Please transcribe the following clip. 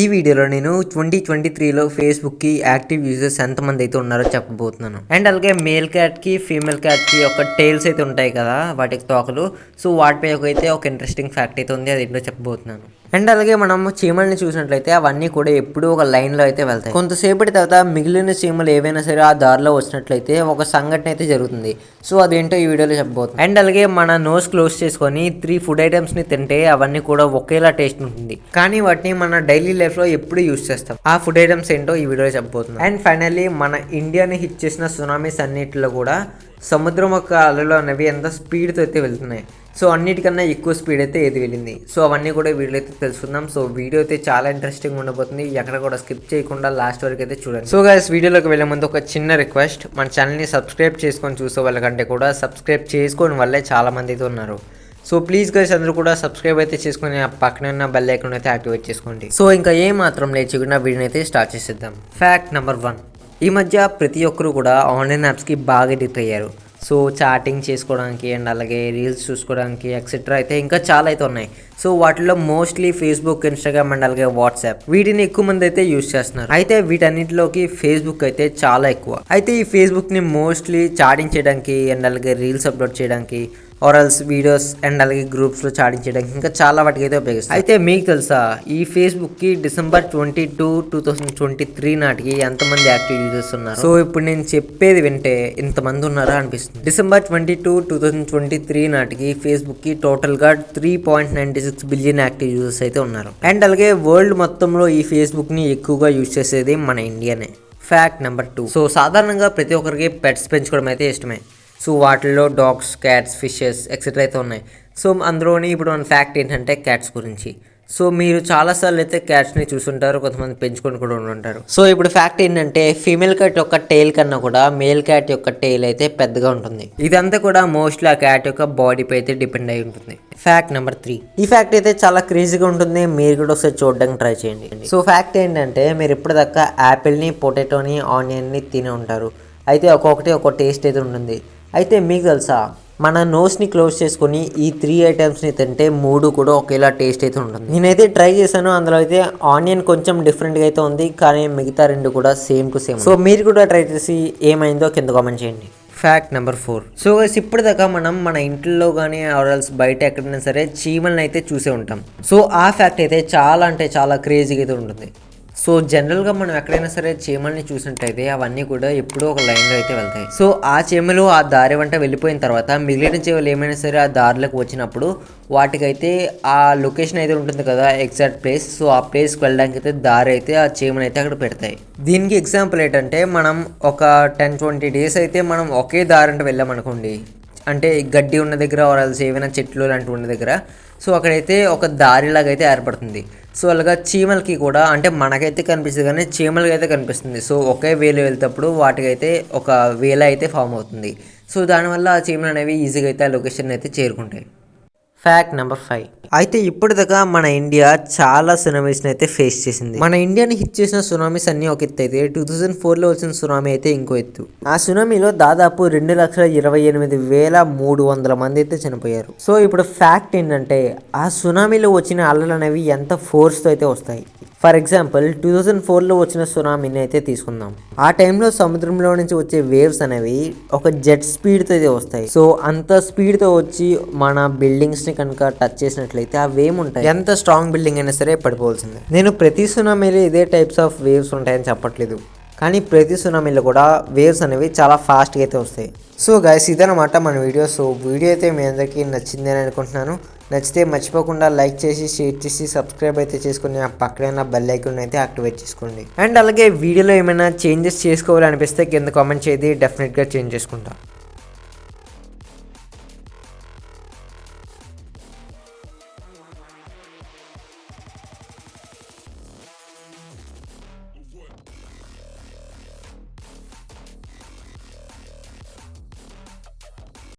ఈ వీడియోలో నేను ట్వంటీ ట్వంటీ త్రీలో ఫేస్బుక్కి యాక్టివ్ యూజర్స్ ఎంతమంది అయితే ఉన్నారో చెప్పబోతున్నాను. అండ్ అలాగే మేల్ క్యాట్కి ఫీమేల్ క్యాట్కి ఒక టైల్స్ అయితే ఉంటాయి కదా వాటికి తోకలు. సో వాటిపై ఒక అయితే ఒక ఇంట్రెస్టింగ్ ఫ్యాక్ట్ అయితే ఉంది అది ఏంటో చెప్పబోతున్నాను. అండ్ అలాగే మనం చీమల్ని చూసినట్లయితే అవన్నీ కూడా ఎప్పుడూ ఒక లైన్లో అయితే వెళ్తాయి. కొంతసేపటి తర్వాత మిగిలిన చీమలు ఏవైనా సరే ఆ దారిలో వచ్చినట్లయితే ఒక సంఘటన అయితే జరుగుతుంది. సో అదేంటో ఈ వీడియోలో చెప్పబోతుంది అండ్ అలాగే మన నోస్ క్లోజ్ చేసుకొని త్రీ ఫుడ్ ఐటమ్స్ని తింటే అవన్నీ కూడా ఒకేలా టేస్ట్ ఉంటుంది. కానీ వాటిని మన డైలీ లైఫ్లో ఎప్పుడు యూస్ చేస్తాం? ఆ ఫుడ్ ఐటమ్స్ ఏంటో ఈ వీడియోలో చెప్పబోతుంది అండ్ ఫైనల్లీ మన ఇండియాని హిట్ చేసిన సునామీస్ అన్నిటిలో కూడా సముద్రం యొక్క అలలు అనేవి ఎంత స్పీడ్తో అయితే వెళ్తున్నాయి. సో అన్నిటికన్నా ఎక్కువ స్పీడ్ అయితే ఏది వెళ్ళింది. సో అవన్నీ కూడా వీడియో అయితే తెలుసుకుందాం. సో వీడియో అయితే చాలా ఇంట్రెస్టింగ్ ఉండబోతుంది. ఎక్కడ కూడా స్కిప్ చేయకుండా లాస్ట్ వరకు అయితే చూడండి. సో గైస్ వీడియోలోకి వెళ్ళే ముందు ఒక చిన్న రిక్వెస్ట్ మన ఛానల్ని సబ్స్క్రైబ్ చేసుకొని చూసే వాళ్ళకంటే కూడా సబ్స్క్రైబ్ చేసుకోని వల్లే చాలా మంది అయితే ఉన్నారు. సో ప్లీజ్ గైస్ అందరూ కూడా సబ్స్క్రైబ్ అయితే చేసుకుని ఆ పక్కన ఉన్న బెల్ ఐకాన్ అయితే యాక్టివేట్ చేసుకోండి. సో ఇంకా ఏ మాత్రం లేచకుండా వీడియోని అయితే స్టార్ట్ చేసేద్దాం. ఫ్యాక్ట్ నెంబర్ వన్ ఈ మధ్య ప్రతి ఒక్కరు కూడా ఆన్లైన్ యాప్స్కి బాగా అడిక్ట్ అయ్యారు. సో చాటింగ్ చేసుకోవడానికి అండ్ అలాగే రీల్స్ చూసుకోవడానికి ఎక్సెట్రా అయితే ఇంకా చాలా అయితే ఉన్నాయి. సో వాటిలో మోస్ట్లీ ఫేస్బుక్ ఇన్స్టాగ్రామ్ అండ్ అలాగే వాట్సాప్. వీటిని ఎక్కువ మంది అయితే యూస్ చేస్తున్నారు. అయితే వీటన్నిటిలోకి ఫేస్బుక్ అయితే చాలా ఎక్కువ. అయితే ఈ ఫేస్బుక్ని మోస్ట్లీ చాటింగ్ చేయడానికి అండ్ అలాగే రీల్స్ అప్లోడ్ చేయడానికి ఆర్ఎల్స్ వీడియోస్ అండ్ అలాగే గ్రూప్స్లో చాటింగ్ చేయడానికి ఇంకా చాలా వాటికి అయితే ఉపయోగిస్తారు. అయితే మీకు తెలుసా ఈ ఫేస్బుక్కి December twenty two two thousand twenty three నాటికి ఎంతమంది యాక్టివ్ యూజర్స్ ఉన్నారు? సో ఇప్పుడు నేను చెప్పేది వింటే ఇంతమంది ఉన్నారా అనిపిస్తుంది. December twenty two two thousand twenty three నాటికి ఫేస్బుక్కి టోటల్గా three point ninety six billion active users అయితే ఉన్నారు. అండ్ అలాగే వరల్డ్ మొత్తంలో ఈ ఫేస్బుక్ని ఎక్కువగా యూజ్ చేసేది మన ఇండియానే ఫ్యాక్ట్ నెంబర్ టూ సో సాధారణంగా ప్రతి ఒక్కరికి పెట్స్ పెంచుకోవడం అయితే ఇష్టమే. సో వాటిల్లో డాగ్స్ క్యాట్స్ ఫిషెస్ ఎక్సెట్రా అయితే ఉన్నాయి. సో అందులోని ఇప్పుడు మన ఫ్యాక్ట్ ఏంటంటే క్యాట్స్ గురించి. సో మీరు చాలాసార్లు అయితే క్యాట్స్ని చూసుంటారు కొంతమంది పెంచుకొని కూడా ఉంటారు సో ఇప్పుడు ఫ్యాక్ట్ ఏంటంటే ఫీమేల్ క్యాట్ యొక్క టైల్ కన్నా కూడా మేల్ క్యాట్ యొక్క టైల్ అయితే పెద్దగా ఉంటుంది. ఇదంతా కూడా మోస్ట్లీ ఆ క్యాట్ యొక్క బాడీపై అయితే డిపెండ్ అయి ఉంటుంది. ఫ్యాక్ట్ నెంబర్ త్రీ ఈ ఫ్యాక్ట్ అయితే చాలా క్రేజీగా ఉంటుంది మీరు కూడా ఒకసారి చూడడానికి ట్రై చేయండి. సో ఫ్యాక్ట్ ఏంటంటే మీరు ఇప్పటిదాకా యాపిల్ని పొటాటోని ఆనియన్ని తిని ఉంటారు. అయితే ఒక్కొక్కటి ఒక్కొక్క టేస్ట్ అయితే ఉంటుంది. అయితే మీకు తెలుసా మన నోస్ని క్లోజ్ చేసుకొని ఈ త్రీ ఐటమ్స్ని తింటే మూడు కూడా ఒకేలా టేస్ట్ అయితే ఉంటుంది. నేనైతే ట్రై చేశాను అందులో అయితే ఆనియన్ కొంచెం డిఫరెంట్గా అయితే ఉంది కానీ మిగతా రెండు కూడా సేమ్ టు సేమ్ సో మీరు కూడా ట్రై చేసి ఏమైందో కింద కామెంట్ చేయండి. Fact number four so guys ఇప్పటిదాకా మనం మన ఇంట్లో కానీ ఆర్ఎల్స్ బయట ఎక్కడైనా సరే చీమల్ని అయితే చూసే ఉంటాం. సో ఆ ఫ్యాక్ట్ అయితే చాలా అంటే చాలా క్రేజీగా అయితే ఉంటుంది. సో జనరల్గా మనం ఎక్కడైనా సరే చీమల్ని చూసినట్టయితే అవన్నీ కూడా ఎప్పుడూ ఒక లైన్లో అయితే వెళ్తాయి. సో ఆ చీమలు ఆ దారి వెంట వెళ్ళిపోయిన తర్వాత మిగిలిన చీమలు ఏమైనా సరే ఆ దారిలోకి వచ్చినప్పుడు వాటికైతే ఆ లొకేషన్ అయితే ఉంటుంది కదా ఎగ్జాక్ట్ ప్లేస్. సో ఆ ప్లేస్కి వెళ్ళడానికి అయితే దారి అయితే ఆ చీమలు అయితే అక్కడ పెడతాయి. దీనికి ఎగ్జాంపుల్ ఏంటంటే మనం ఒక టెన్ ట్వంటీ డేస్ అయితే మనం ఒకే దారి అంటే వెళ్ళామనుకోండి అంటే గడ్డి ఉన్న దగ్గర ఆర్ఎల్స్ ఏమైనా చెట్లు లాంటివి ఉన్న దగ్గర. సో అక్కడైతే ఒక దారిలాగా అయితే ఏర్పడుతుంది. సో అలాగా చీమలకి కూడా అంటే మనకైతే కనిపిస్తుంది కానీ చీమలకి అయితే కనిపిస్తుంది. సో ఒకే వేలు వెళ్తేప్పుడు వాటికైతే ఒక వేల అయితే ఫామ్ అవుతుంది. సో దానివల్ల ఆ చీమలు అనేవి ఈజీగా అయితే ఆ లొకేషన్ అయితే చేరుకుంటాయి. ఫ్యాక్ట్ నెంబర్ ఫైవ్ అయితే ఇప్పటిదాకా మన ఇండియా చాలా సునామీస్ని అయితే ఫేస్ చేసింది. మన ఇండియాని హిట్ చేసిన సునామీస్ అన్ని ఒక ఎత్తు అయితే టూ థౌజండ్ ఫోర్లో వచ్చిన సునామీ అయితే ఇంకో ఎత్తు. ఆ సునామీలో దాదాపు రెండు లక్షల ఇరవై ఎనిమిది వేల మూడు వందల మంది అయితే చనిపోయారు. సో ఇప్పుడు ఫ్యాక్ట్ ఏంటంటే ఆ సునామీలో వచ్చిన అలలు అనేవి ఎంత ఫోర్స్తో అయితే వస్తాయి? ఫర్ ఎగ్జాంపుల్ టూ థౌజండ్ ఫోర్లో వచ్చిన సునామీని అయితే తీసుకుందాం. ఆ టైంలో సముద్రంలో నుంచి వచ్చే వేవ్స్ అనేవి ఒక జెట్ స్పీడ్తో అయితే వస్తాయి. సో అంత స్పీడ్తో వచ్చి మన బిల్డింగ్స్ని కనుక టచ్ చేసినట్లయితే ఆ వేవ్ ఉంటాయి. ఎంత స్ట్రాంగ్ బిల్డింగ్ అయినా సరే పడిపోవాల్సిందే. నేను ప్రతి సునామీలో ఇదే టైప్స్ ఆఫ్ వేవ్స్ ఉంటాయని చెప్పట్లేదు. కానీ ప్రతి సునామీలో కూడా వేవ్స్ అనేవి చాలా ఫాస్ట్గా అయితే వస్తాయి. సో గైస్ ఇదనమాట మన వీడియో. సో వీడియో అయితే మీ అందరికీ నచ్చిందని అనుకుంటున్నాను. నచ్చితే మర్చిపోకుండా లైక్ చేసి షేర్ చేసి సబ్స్క్రైబ్ అయితే చేసుకుని ఆ పక్కన బెల్ ఐకాన్ అయితే యాక్టివేట్ చేసుకోండి. అండ్ అలాగే వీడియోలో ఏమైనా చేంజెస్ చేసుకోవాలనిపిస్తే కింద కామెంట్ చేసి డెఫినెట్గా చేంజ్ చేసుకుంటాం.